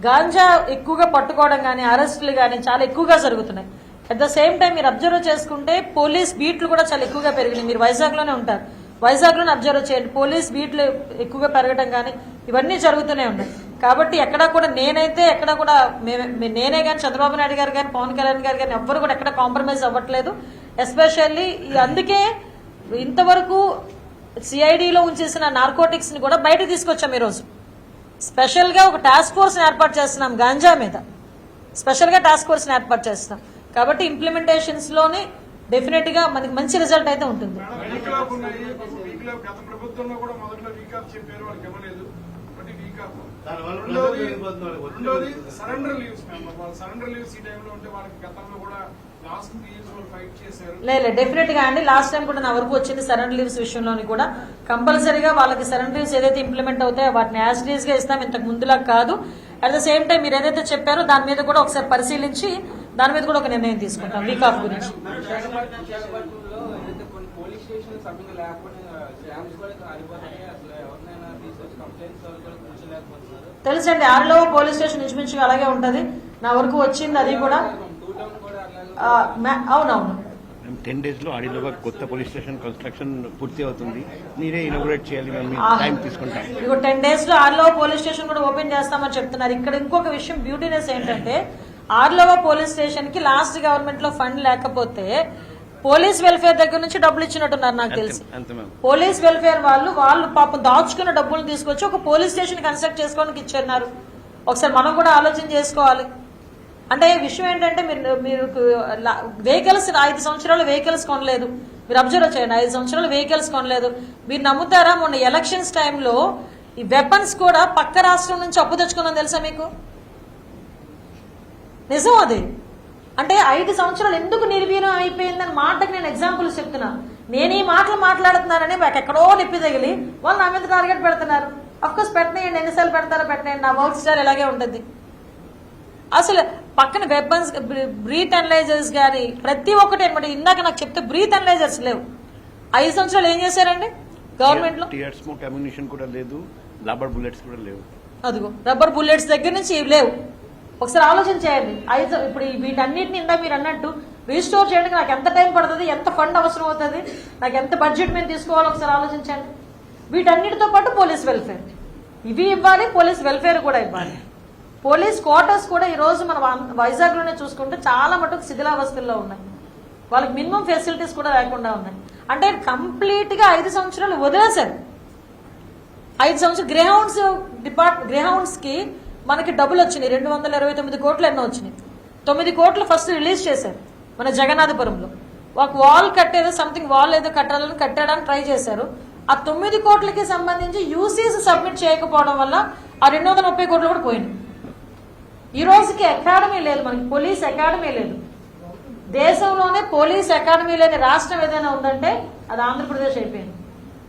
గాంజా ఎక్కువగా పట్టుకోవడం కానీ అరెస్టులు కానీ చాలా ఎక్కువగా జరుగుతున్నాయి. అట్ ద సేమ్ టైం మీరు అబ్జర్వ్ చేసుకుంటే పోలీస్ బీట్లు కూడా చాలా ఎక్కువగా పెరిగినాయి. మీరు వైజాగ్లోనే ఉంటారు. వైజాగ్లోనే అబ్జర్వ్ చేయండి. పోలీస్ బీట్లు ఎక్కువగా పెరగడం కానీ ఇవన్నీ జరుగుతూనే ఉన్నాయి. కాబట్టి ఎక్కడా కూడా నేనైతే ఎక్కడ కూడా నేనే కానీ చంద్రబాబు నాయుడు గారు కానీ పవన్ కళ్యాణ్ గారు కానీ ఎవ్వరు కూడా ఎక్కడ కాంప్రమైజ్ అవ్వట్లేదు. ఎస్పెషల్లీ అందుకే ఇంతవరకు సిఐడిలో ఉంచేసిన నార్కోటిక్స్ని కూడా బయట తీసుకొచ్చాం ఈరోజు. స్పెషల్గా ఒక టాస్క్ ఫోర్స్ ఏర్పాటు చేస్తున్నాం గాంజా మీద. స్పెషల్గా టాస్క్ ఫోర్స్ ఏర్పాటు చేస్తున్నాం. కాబట్టి ఇంప్లిమెంటేషన్స్లోనే డెఫినెట్గా మనకి మంచి రిజల్ట్ అయితే ఉంటుంది. రెండోది సరెండర్ లీవ్స్ సరెండర్ లీవ్స్ ఈ టైంలో ఉంటే వాళ్ళకి గతంలో కూడా లేదు డెఫినెట్గా అండి. లాస్ట్ టైం కూడా నా వరకు వచ్చింది సరెండర్ లీవ్స్ విషయంలోని కూడా. కంపల్సరీగా వాళ్ళకి సరెండర్ లీవ్స్ ఏదైతే ఇంప్లిమెంట్ అవుతాయో వాటిని యాజ్ డీస్గా ఇస్తాం. ఇంతకు ముందులా కాదు. అట్ ద సేమ్ టైం మీరు ఏదైతే చెప్పారో దాని మీద కూడా ఒకసారి పరిశీలించి దాని మీద కూడా ఒక నిర్ణయం తీసుకుంటాం వీక్ ఆఫ్ గురించి. తెలుసండి ఆరులో పోలీస్ స్టేషన్ ఇంచుమించుగా అలాగే ఉంటది. నా వరకు వచ్చింది అది కూడా. అవునవును. టెన్ డేస్లో ఆడిలోగా కొత్త పోలీస్ స్టేషన్ కన్స్ట్రక్షన్ పూర్తి అవుతుంది. మీరే ఇనాగ్రేట్ చేయాలి మేము. టైం తీసుకుంటాం. ఇదిగో టెన్ డేస్లో ఆర్లో పోలీస్ స్టేషన్ కూడా ఓపెన్ చేస్తామని చెప్తున్నారు. ఇక్కడ ఇంకొక విషయం బ్యూటీనెస్ ఏంటంటే ఆర్లోవా పోలీస్ స్టేషన్కి లాస్ట్ గవర్నమెంట్లో ఫండ్ లేకపోతే పోలీస్ వెల్ఫేర్ దగ్గర నుంచి డబ్బులు ఇచ్చినట్టున్నారు నాకు తెలిసి. పోలీస్ వెల్ఫేర్ వాళ్ళు వాళ్ళు పాపం దాచుకున్న డబ్బులు తీసుకొచ్చి ఒక పోలీస్ స్టేషన్ కన్స్ట్రక్ట్ చేసుకోవడానికి ఇచ్చారు ఒకసారి మనం కూడా ఆలోచన చేసుకోవాలి. అంటే విషయం ఏంటంటే మీరు మీరు వెహికల్స్ ఐదు సంవత్సరాలు వెహికల్స్ కొనలేదు. మీరు అబ్జర్వ్ చేయండి ఐదు సంవత్సరాలు వెహికల్స్ కొనలేదు. మీరు నమ్ముతారా? మొన్న ఎలక్షన్స్ టైంలో ఈ వెపన్స్ కూడా పక్క రాష్ట్రం నుంచి అప్పు తెచ్చుకున్నాం తెలుసా మీకు? నిజం అది. అంటే ఐదు సంవత్సరాలు ఎందుకు నిర్వీర్యం అయిపోయిందని మాటకి నేను ఎగ్జాంపుల్స్ చెప్తున్నా. నేను ఈ మాటలు మాట్లాడుతున్నానని నాకు ఎక్కడో నొప్పి తగిలి వాళ్ళు నా మీద టార్గెట్ పెడుతున్నారు. అఫ్కోర్స్ పెట్టనేయండి ఎన్నిసార్లు పెడతారో పెట్టనేయండి నా వర్క్ స్టైల్ ఇలాగే ఉంటుంది. అసలు పక్కన వెపన్స్ బ్రీత్ అనలైజర్స్ కానీ ప్రతి ఒక్కటి అనమాట ఇందాక నాకు చెప్తే బ్రీత్ అనలైజర్స్ లేవు. ఐదు సంవత్సరాలు ఏం చేశారండి? గవర్నమెంట్లో? టీఆర్ స్మోక్ అమ్యునిషన్ కూడా లేదు రబ్బర్ బుల్లెట్స్ కూడా లేవు. అదిగో రబ్బర్ బుల్లెట్స్ దగ్గర నుంచి లేవు. ఒకసారి ఆలోచన చేయండి. ఐదు ఇప్పుడు ఈ వీటన్నిటిని ఇందా మీరు అన్నట్టు రీస్టోర్ చేయడానికి నాకు ఎంత టైం పడుతుంది ఎంత ఫండ్ అవసరం అవుతుంది నాకు ఎంత బడ్జెట్ మేము తీసుకోవాలో ఒకసారి ఆలోచించండి. వీటన్నిటితో పాటు పోలీస్ వెల్ఫేర్ ఇవి ఇవ్వాలి పోలీస్ వెల్ఫేర్ కూడా ఇవ్వాలి. పోలీస్ క్వార్టర్స్ కూడా ఈ రోజు మన వైజాగ్లోనే చూసుకుంటే చాలా మటుకు శిథిలావస్థల్లో ఉన్నాయి. వాళ్ళకి మినిమం ఫెసిలిటీస్ కూడా లేకుండా ఉన్నాయి. అంటే కంప్లీట్గా ఐదు సంవత్సరాలు వదిలేశారు. ఐదు సంవత్సరాలు గ్రేహౌండ్స్ డిపార్ట్ గ్రేహౌండ్స్కి మనకి డబ్బులు వచ్చినాయి. రెండు వందల ఇరవై తొమ్మిది కోట్లు ఎన్నో వచ్చినాయి. తొమ్మిది కోట్లు ఫస్ట్ రిలీజ్ చేశారు మన జగన్నాథపురంలో. ఒక వాల్ కట్టేదో సంథింగ్ వాల్ ఏదో కట్టాలని కట్టడానికి ట్రై చేశారు. ఆ తొమ్మిది కోట్లకి సంబంధించి యూసీస్ సబ్మిట్ చేయకపోవడం వల్ల ఆ రెండు వందల ముప్పై కోట్లు కూడా పోయినాయి. ఈ రోజుకి అకాడమీ లేదు మనకి పోలీస్ అకాడమీ లేదు. దేశంలోనే పోలీస్ అకాడమీ లేని రాష్ట్రం ఏదైనా ఉందంటే అది ఆంధ్రప్రదేశ్ అయిపోయింది.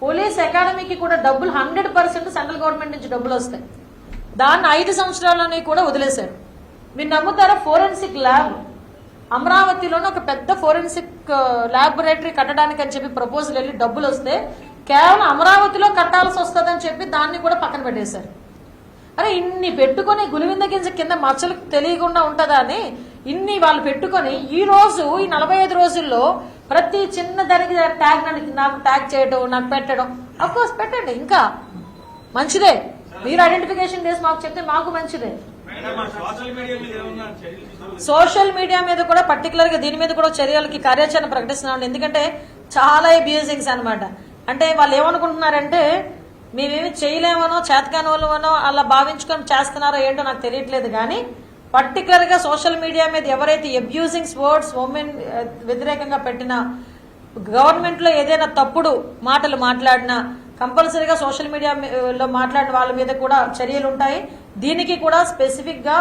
పోలీస్ అకాడమీకి కూడా డబ్బులు హండ్రెడ్ పర్సెంట్ సెంట్రల్ గవర్నమెంట్ నుంచి డబ్బులు వస్తాయి. దాన్ని ఐదు సంవత్సరాలని కూడా వదిలేశారు. మీరు నమ్ముతారా? ఫోరెన్సిక్ ల్యాబ్ అమరావతిలోనే ఒక పెద్ద ఫోరెన్సిక్ ల్యాబొరేటరీ uh, కట్టడానికి అని చెప్పి ప్రపోజల్ వెళ్ళి డబ్బులు వస్తే కేవలం అమరావతిలో కట్టాల్సి వస్తుందని చెప్పి దాన్ని కూడా పక్కన పెట్టేశారు. అరే ఇన్ని పెట్టుకొని గులివింద గింజ కింద మచ్చలు తెలియకుండా ఉంటుందా అని ఇన్ని వాళ్ళు పెట్టుకొని ఈ రోజు ఈ నలభై ఐదు రోజుల్లో ప్రతి చిన్న దానికి ట్యాగ్ నన్ను- నాకు ట్యాగ్ చేయడం నాకు పెట్టడం. అఫ్కోర్స్ పెట్టండి ఇంకా మంచిదే. మీరు ఐడెంటిఫికేషన్ చేసి మాకు చెప్తే మాకు మంచిదే. సోషల్ మీడియా మీద కూడా పర్టికులర్గా దీని మీద కూడా చర్యలకి కార్యాచరణ ప్రకటిస్తున్నాం ఎందుకంటే చాలా అబ్యూజింగ్స్ అన్నమాట. అంటే వాళ్ళు ఏమనుకుంటున్నారంటే మేమేమి చేయలేమనో చేతకాని వాళ్ళమనో అలా భావించుకొని చేస్తున్నారో ఏంటో నాకు తెలియట్లేదు. కానీ పర్టికులర్గా సోషల్ మీడియా మీద ఎవరైతే అబ్యూజింగ్స్ వర్డ్స్ ఉమెన్ వ్యతిరేకంగా పెట్టిన గవర్నమెంట్లో ఏదైనా తప్పుడు మాటలు మాట్లాడినా కంపల్సరీగా సోషల్ మీడియా లో మాట్లాడిన వాళ్ళ మీద కూడా చర్యలు ఉంటాయి. దీనికి కూడా స్పెసిఫిక్గా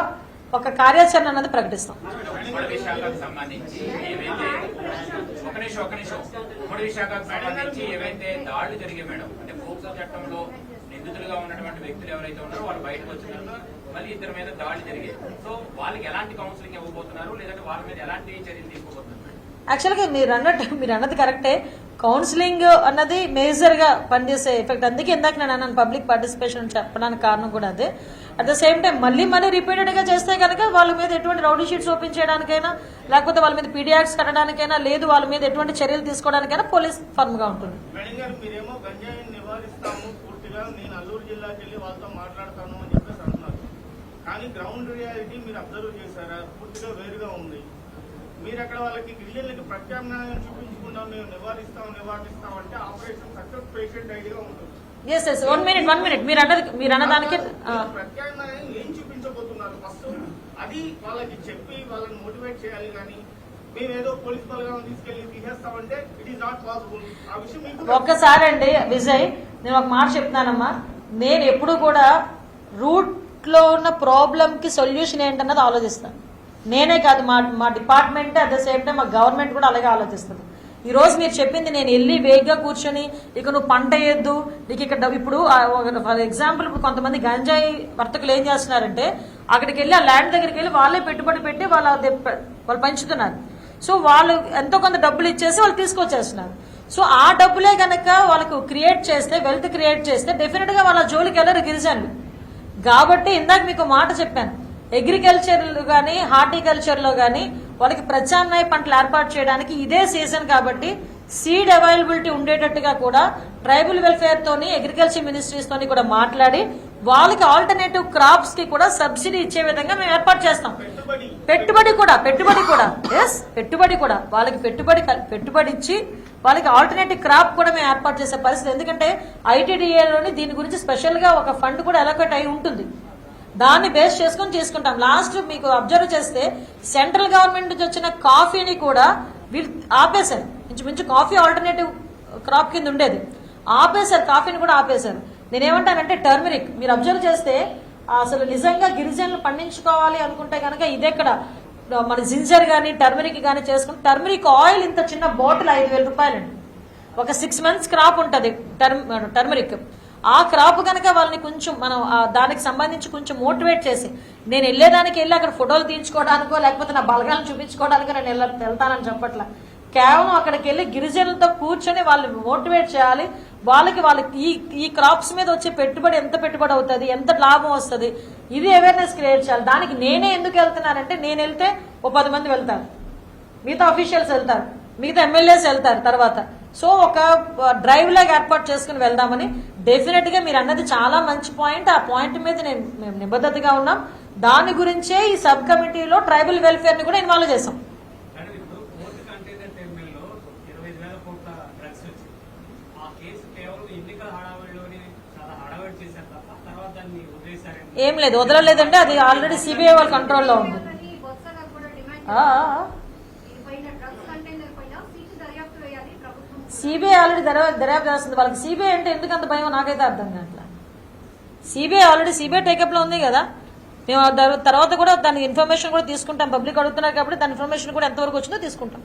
ఒక కార్యాచరణ అనేది ప్రకటిస్తాం. నిందితులుగా ఉన్నటువంటి వ్యక్తులు ఎవరైతే ఉన్నారో వాళ్ళు బయటకు మళ్ళీ ఇద్దరి మీద సో వాళ్ళకి ఎలాంటి కౌన్సిలింగ్ ఇవ్వబోతున్నారు? లేదంటే వాళ్ళ మీద ఎలాంటి చర్యలు తీసుకోబోతున్నారు? యాక్చువల్గా మీరు అన్నట్టు మీరు అన్నది కరెక్టే కౌన్సిలింగ్ అన్నది మేజర్గా పనిచేసే ఎఫెక్ట్ అందుకే ఇందాక నేను అన్నాను పబ్లిక్ పార్టిసిపేషన్ చెప్పడానికి కారణం కూడా అదే. అట్ ద సేమ్ టైం మళ్ళీ మళ్ళీ రిపీటెడ్గా చేస్తే కనుక వాళ్ళ మీద ఎటువంటి రౌడీ షీట్స్ ఓపెన్ చేయడానికైనా లేకపోతే వాళ్ళ మీద పీడియాక్స్ కట్టడానికైనా లేదు వాళ్ళ మీద ఎటువంటి చర్యలు తీసుకోవడానికైనా పోలీస్ ఫర్మ్గా ఉంటుంది కానీ గ్రౌండ్ రియాలిటీ మీరు అబ్జర్వ్ చేశారా పూర్తిగా వేరుగా ఉంది మీరు అక్కడ వాళ్ళకి గిరిజనులకి ప్రత్యామ్నాయం చూపించకుండా మేము నివారిస్తాం నివారిస్తాం అంటే ఆపరేషన్ సక్సెస్ పేషెంట్ ఐడియా ఉంటుంది. Yes yes one minute one minute మీరు అన్నది మీరు అన్నదానికి ప్రత్యామ్నాయం ఏం చూపించబోతున్నారు? ఫస్ట్ అది వాళ్ళకి చెప్పి వాళ్ళని మోటివేట్ చేయాలి కానీ ఒక్కసారి అండి విజయ్ నేను ఒక మాట చెప్తున్నానమ్మా. నేను ఎప్పుడు కూడా రూట్లో ఉన్న ప్రాబ్లం కి సొల్యూషన్ ఏంటన్నది ఆలోచిస్తాను. నేనే కాదు మా మా department at the same time మా గవర్నమెంట్ కూడా అలాగే ఆలోచిస్తుంది. ఈ రోజు మీరు చెప్పింది నేను వెళ్ళి వేగ్గా కూర్చొని ఇక నువ్వు పంట వేయద్దు నీకు ఇక్కడ ఇప్పుడు ఫర్ ఎగ్జాంపుల్ ఇప్పుడు కొంతమంది గంజాయి వర్తకులు ఏం చేస్తున్నారంటే అక్కడికి వెళ్ళి ఆ ల్యాండ్ దగ్గరికి వెళ్ళి వాళ్ళే పెట్టుబడి పెట్టి వాళ్ళ వాళ్ళు పెంచుతున్నారు. సో వాళ్ళు ఎంతో కొంత డబ్బులు ఇచ్చేసి వాళ్ళు తీసుకొచ్చేస్తున్నారు. సో ఆ డబ్బులే కనుక వాళ్ళకు క్రియేట్ చేస్తే వెల్త్ క్రియేట్ చేస్తే డెఫినెట్గా వాళ్ళ జోలికి వెళ్ళరు గిరిజనులు. కాబట్టి ఇందాక మీకు మాట చెప్పాను అగ్రికల్చర్ కానీ హార్టికల్చర్లో కానీ వాళ్ళకి ప్రత్యామ్నాయ పంటలు ఏర్పాటు చేయడానికి ఇదే సీజన్ కాబట్టి సీడ్ అవైలబిలిటీ ఉండేటట్టుగా కూడా ట్రైబల్ వెల్ఫేర్ తోని అగ్రికల్చర్ మినిస్ట్రీస్ తోని కూడా మాట్లాడి వాళ్ళకి ఆల్టర్నేటివ్ క్రాప్స్కి కూడా సబ్సిడీ ఇచ్చే విధంగా మేము ఏర్పాటు చేస్తాం. పెట్టుబడి. కూడా పెట్టుబడి కూడా ఎస్ పెట్టుబడి కూడా. వాళ్ళకి పెట్టుబడి పెట్టుబడి ఇచ్చి వాళ్ళకి ఆల్టర్నేటివ్ క్రాప్ కూడా మేము ఏర్పాటు చేసే పరిస్థితి. ఎందుకంటే ఐటీడీఏలోని దీని గురించి స్పెషల్గా ఒక ఫండ్ కూడా అలొకేట్ అయి ఉంటుంది. దాన్ని బేస్ చేసుకొని తీసుకుంటాం. లాస్ట్ మీకు అబ్జర్వ్ చేస్తే సెంట్రల్ గవర్నమెంట్ నుంచి వచ్చిన కాఫీని కూడా వీళ్ళు ఆపేశారు. ఇంచుమించు కాఫీ ఆల్టర్నేటివ్ క్రాప్ కింద ఉండేది. ఆపేశారు కాఫీని కూడా ఆపేశారు. నేనేమంటానంటే టర్మరిక్. మీరు అబ్జర్వ్ చేస్తే అసలు నిజంగా గిరిజనులు పండించుకోవాలి అనుకుంటే కనుక ఇదెక్కడ మన జింజర్ కానీ టర్మరిక్ కానీ చేసుకుని టర్మరిక్ ఆయిల్ ఇంత చిన్న బాటిల్ ఐదు వేల రూపాయలండి. ఒక సిక్స్ మంత్స్ క్రాప్ ఉంటుంది టర్మ్ టర్మరిక్. ఆ క్రాప్ కనుక వాళ్ళని కొంచెం మనం దానికి సంబంధించి కొంచెం మోటివేట్ చేసి నేను వెళ్ళేదానికి వెళ్ళి అక్కడ ఫోటోలు తీయించుకోవడానికో లేకపోతే నా బలగాలను చూపించుకోవడానికో నేను వెళ్ళ వెళ్తానని చెప్పట్లా. కేవలం అక్కడికి వెళ్ళి గిరిజనులతో కూర్చొని వాళ్ళు మోటివేట్ చేయాలి. వాళ్ళకి వాళ్ళకి ఈ ఈ క్రాప్స్ మీద వచ్చే పెట్టుబడి ఎంత పెట్టుబడి అవుతుంది ఎంత లాభం వస్తుంది ఇది అవేర్నెస్ క్రియేట్ చేయాలి. దానికి నేనే ఎందుకు వెళ్తున్నానంటే నేను వెళ్తే ఓ పది మంది వెళ్తారు. మిగతా అఫీషియల్స్ వెళ్తారు. మిగతా ఎమ్మెల్యేస్ వెళ్తారు తర్వాత. సో ఒక డ్రైవ్ లాగా ఏర్పాటు చేసుకుని వెళ్దామని డెఫినెట్గా మీరు అన్నది చాలా మంచి పాయింట్ ఆ పాయింట్ మీద నేను మేము నిబద్ధతగా ఉన్నాం. దాని గురించే ఈ సబ్ కమిటీలో ట్రైబల్ వెల్ఫేర్ని కూడా ఇన్వాల్వ్ చేసాం ఏం లేదు వదలలేదంటే అది ఆల్రెడీ సిబిఐ వాళ్ళ కంట్రోల్లో ఉంది చేయాలని బొత్సగా కూడా డిమాండ్ ఆ, ఆ, ఆ. దీనిపైన డ్రగ్స్ కంటైనర్ పైన సీటు దర్యాప్తు వేయాలి ప్రభుత్వం సిబిఐ ఆల్రెడీ దర్యా- దర్యాప్తు చేస్తుంది. వాళ్ళకి సిబిఐ అంటే ఎందుకు అంత భయం నాకైతే అర్థం కావట్లా. సిబిఐ ఆల్రెడీ సిబిఐ టేకప్లో ఉంది కదా. మేము తర్వాత కూడా దాని ఇన్ఫర్మేషన్ కూడా తీసుకుంటాం. పబ్లిక్ అడుగుతున్నారు కాబట్టి దాని ఇన్ఫర్మేషన్ కూడా ఎంతవరకు వచ్చిందో తీసుకుంటాం.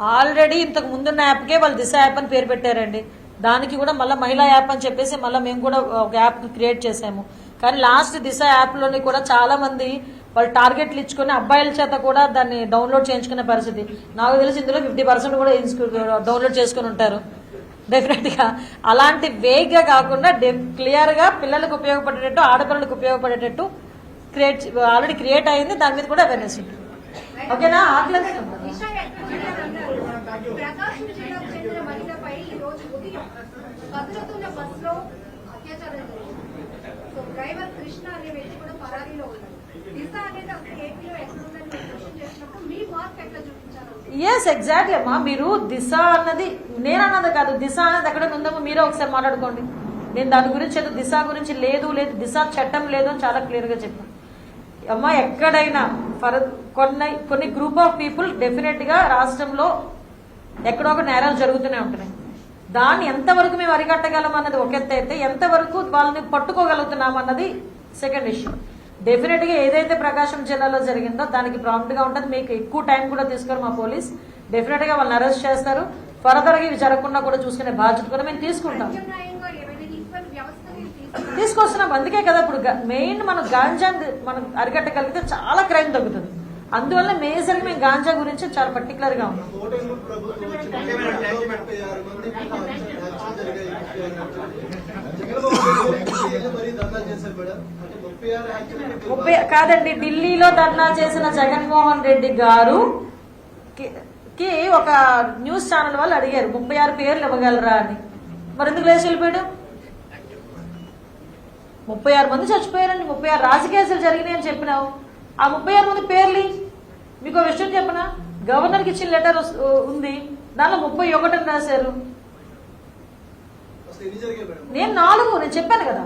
ఆల్రెడీ ఇంతకు ముందున్న యాప్కే వాళ్ళు దిశ యాప్ అని పేరు పెట్టారండి. దానికి కూడా మళ్ళీ మహిళా యాప్ అని చెప్పేసి మళ్ళీ మేము కూడా ఒక యాప్ క్రియేట్ చేసాము. కానీ లాస్ట్ దిశ యాప్లోని కూడా చాలా మంది వాళ్ళు టార్గెట్లు ఇచ్చుకొని అబ్బాయిల చేత కూడా దాన్ని డౌన్లోడ్ చేయించుకునే పరిస్థితి. నాకు తెలిసి ఇందులో ఫిఫ్టీ పర్సెంట్ కూడా డౌన్లోడ్ చేసుకుని ఉంటారు. డెఫినెట్గా. అలాంటి వేగ్గా కాకుండా క్లియర్గా పిల్లలకు ఉపయోగపడేటట్టు ఆడపిల్లలకు ఉపయోగపడేటట్టు క్రియేట్ ఆల్రెడీ క్రియేట్ అయింది. దాని మీద కూడా అవేర్నెస్ ఉంటుంది. ఓకేనా? ఆకలి ప్రకాశం జిల్లాకు చెందిన మహిళపై ఉదయం బస్సులో అత్యాచారం జరిగింది సో డ్రైవర్ కృష్ణ అనే వ్యక్తి కూడా పరారీలో ఎస్ ఎగ్జాక్ట్లీ అమ్మా. మీరు దిశ అన్నది నేను అన్నది కాదు. దిశ అన్నది ఎక్కడ ఉందేమో మీరే ఒకసారి మాట్లాడుకోండి. నేను దాని గురించి ఏదో దిశ గురించి లేదు లేదు దిశ చట్టం లేదు అని చాలా క్లియర్గా చెప్పాను. అమ్మా ఎక్కడైనా ఫర్ కొన్ని కొన్ని గ్రూప్ ఆఫ్ పీపుల్ డెఫినెట్గా రాష్ట్రంలో ఎక్కడో ఒక నేరాలు జరుగుతూనే ఉంటున్నాయి. దాన్ని ఎంతవరకు మేము అరికట్టగలం అన్నది ఒక ఎత్తు అయితే ఎంతవరకు వాళ్ళని పట్టుకోగలుగుతున్నాం అన్నది సెకండ్ ఇష్యూ డెఫినెట్గా ఏదైతే ప్రకాశం జిల్లాలో జరిగిందో దానికి ప్రాంప్ట్గా ఉంటుంది. మీకు ఎక్కువ టైం కూడా తీసుకోరు మా పోలీస్ డెఫినెట్గా వాళ్ళని అరెస్ట్ చేస్తారు. ఫర్దర్గా ఇవి జరగకుండా కూడా చూసుకునే బాధ్యత కూడా మేము తీసుకుంటాం. తీసుకొస్తున్నాం. అందుకే కదా ఇప్పుడు మెయిన్ మనం గాంజా మనం అరికట్టగలిగితే చాలా క్రైమ్ తగ్గుతుంది. అందువల్ల మేజర్ మేము గాంజా గురించి చాలా పర్టికులర్గా ఉన్నాం. ముప్పై కాదండి ఢిల్లీలో ధర్నా చేసిన జగన్మోహన్ రెడ్డి గారు కి- కి ఒక న్యూస్ ఛానల్ వాళ్ళు అడిగారు ముప్పై ఆరు పేర్లు ఇవ్వగలరా అని. మరి ఎందుకు లేచి వెళ్ళిపోయాడు? ముప్పై ఆరు మంది చచ్చిపోయారండి ముప్పై ఆరు రాజకీయాలు జరిగినాయి అని చెప్పినావు. ఆ ముప్పై ఆరు మంది పేర్లు మీకు విషయం చెప్పనా? గవర్నర్కి ఇచ్చిన లెటర్ ఉంది. దానిలో ముప్పై ఒకటి అని రాశారు. నేను నాలుగు నేను చెప్పాను కదా.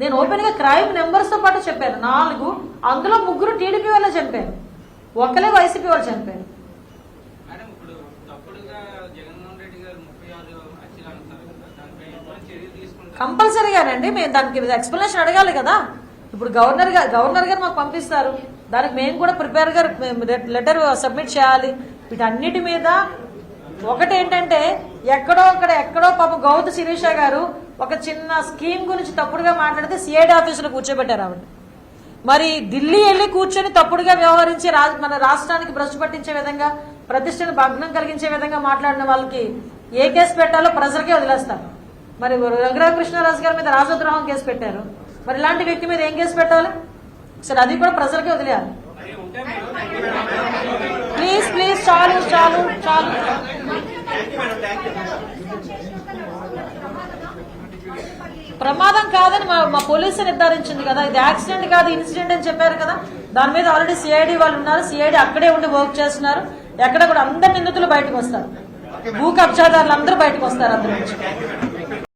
నేను ఓపెన్గా క్రైమ్ నెంబర్స్తో పాటు చెప్పాను. నాలుగు అందులో ముగ్గురు టీడీపీ వాళ్ళే చంపారు ఒకలే వైసీపీ వాళ్ళు చంపారు కంపల్సరీగానండి మేము దానికి ఎక్స్ప్లెనేషన్ అడగాలి కదా. ఇప్పుడు గవర్నర్ గారు గవర్నర్ గారు మాకు పంపిస్తారు. దానికి మేము కూడా ప్రిపేర్గా లెటర్ సబ్మిట్ చేయాలి. వీటన్నిటి మీద ఒకటి ఏంటంటే ఎక్కడో అక్కడ ఎక్కడో పాప గౌత శిరీష గారు ఒక చిన్న స్కీమ్ గురించి తప్పుడుగా మాట్లాడితే సిఐడి ఆఫీసులో కూర్చోబెట్టారు ఆవిడ. మరి ఢిల్లీ వెళ్ళి కూర్చొని తప్పుడుగా వ్యవహరించి రా- మన రాష్ట్రానికి భ్రష్టు పట్టించే విధంగా ప్రతిష్టను భగ్నం కలిగించే విధంగా మాట్లాడిన వాళ్ళకి ఏ కేసు పెట్టాలో ప్రజలకే వదిలేస్తారు. మరి రఘురామకృష్ణరాజు గారి మీద రాజద్రోహం కేసు పెట్టారు. మరి ఇలాంటి వ్యక్తి మీద ఏం కేసు పెట్టాలి? సరే అది కూడా ప్రజలకే వదిలేయాలి. ప్లీజ్ ప్లీజ్ చాలు చాలు చాలు. ప్రమాదం కాదని మా మా పోలీసు నిర్ధారించింది కదా. ఇది యాక్సిడెంట్ కాదు ఇన్సిడెంట్ అని చెప్పారు కదా. దాని మీద ఆల్రెడీ సిఐడి వాళ్ళు ఉన్నారు. సిఐడి అక్కడే ఉండి వర్క్ చేస్తున్నారు. ఎక్కడ కూడా అందరు నిందితులు బయటకు వస్తారు. భూ కబ్జాదారులు అందరూ బయటకు వస్తారు అందరి నుంచి.